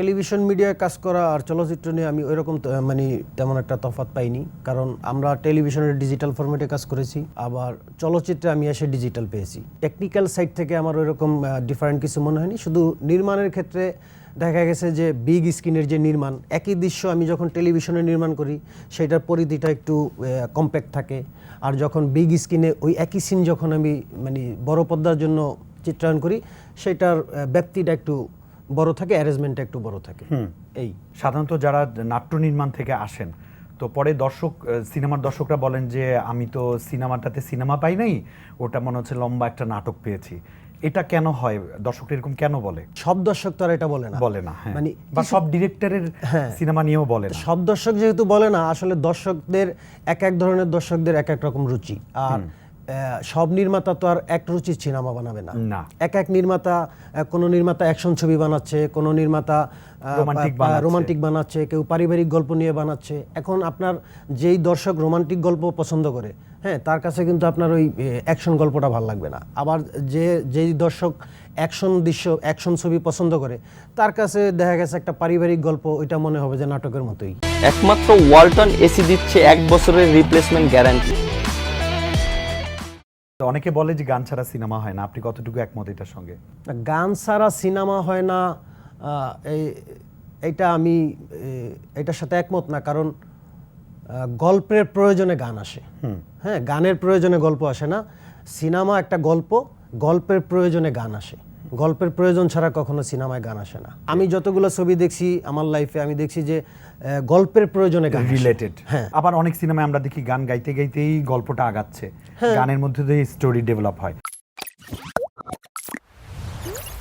Television মিডিয়ায় কাজ করা আর চলচ্চিত্র নিয়ে আমি ওইরকম মানে তেমন একটা তফাৎ পাইনি। কারণ আমরা টেলিভিশনের ডিজিটাল ফরম্যাটে কাজ করেছি, আবার চলচ্চিত্রে আমি এসে ডিজিটাল পেয়েছি। টেকনিক্যাল সাইড থেকে আমার ওইরকম ডিফারেন্ট কিছু মনে হয়নি। শুধু নির্মাণের ক্ষেত্রে দেখা গেছে যে বিগ স্ক্রিনের যে নির্মাণ, একই দৃশ্য আমি যখন টেলিভিশনে নির্মাণ করি সেটার পরিধিটা একটু কম্প্যাক্ট থাকে। আর যখন বিগ স্ক্রিনে ওই একই সিন যখন আমি মানে বড় পর্দার জন্য চিত্রায়ন করি সেটার ব্যক্তিটা একটু বড় থাকে অ্যারেঞ্জমেন্টটা একটু বড় থাকে। এই সাধারণত যারা নাট্য নির্মাণ থেকে আসেন তো পরে দর্শক সিনেমার দর্শকরা বলেন যে আমি তো সিনেমাটাতে সিনেমা পাই নাই ওটা মনে হচ্ছে লম্বা একটা নাটক পেয়েছি। এটা কেন হয়? দর্শকরা এরকম কেন বলে? সব দর্শক তো আর এটা বলে না। বলে না হ্যাঁ। মানে বা সব ডিরেক্টরের হ্যাঁ। সিনেমা নিয়েও বলে না। সব দর্শক যেহেতু বলে না আসলে দর্শকদের এক এক ধরনের দর্শকদের এক এক রকম রুচি। আর সব নির্মাতা তো আর এক রুচির সিনেমা বানাবে না। এক এক নির্মাতা কোনো নির্মাতা অ্যাকশন ছবি বানাচ্ছে কোনো নির্মাতা রোমান্টিক বানাচ্ছে। কেউ পারিবারিক গল্প নিয়ে বানাচ্ছে। এখন আপনার যেই দর্শক রোমান্টিক গল্প পছন্দ করে হ্যাঁ তার কাছে কিন্তু আপনার ওই অ্যাকশন গল্পটা ভালো লাগবে না। আবার যে যেই দর্শক অ্যাকশন দৃশ্য অ্যাকশন ছবি পছন্দ করে তার কাছে দেখা গেছে একটা পারিবারিক গল্প ওইটা মনে হবে যে নাটকের মতোই। একমাত্র ওয়ালটন এসি দিচ্ছে এক বছরের রিপ্লেসমেন্ট গ্যারান্টি অনেকে বলে যে গান ছাড়া সিনেমা হয় না। আপনি কতটুকু একমত এটার সঙ্গে? গান ছাড়া সিনেমা হয় না এই এটা আমি এটার সাথে একমত না কারণ গল্পের প্রয়োজনে গান আসে। হ্যাঁ গানের প্রয়োজনে গল্প আসে না। সিনেমা একটা গল্প গল্পের প্রয়োজনে গান আসে। গল্পের প্রয়োজন ছাড়া কখনো সিনেমায় গান আসে না। আমি যতগুলো ছবি দেখছি আমার লাইফে আমি দেখছি যে গল্পের প্রয়োজনে গান রিলেটেড হ্যাঁ। আবার অনেক সিনেমায় আমরা দেখি গান গাইতে গাইতেই গল্পটা আগাচ্ছে। হ্যাঁ। গানের মধ্যে দিয়ে স্টোরি ডেভেলপ হয়।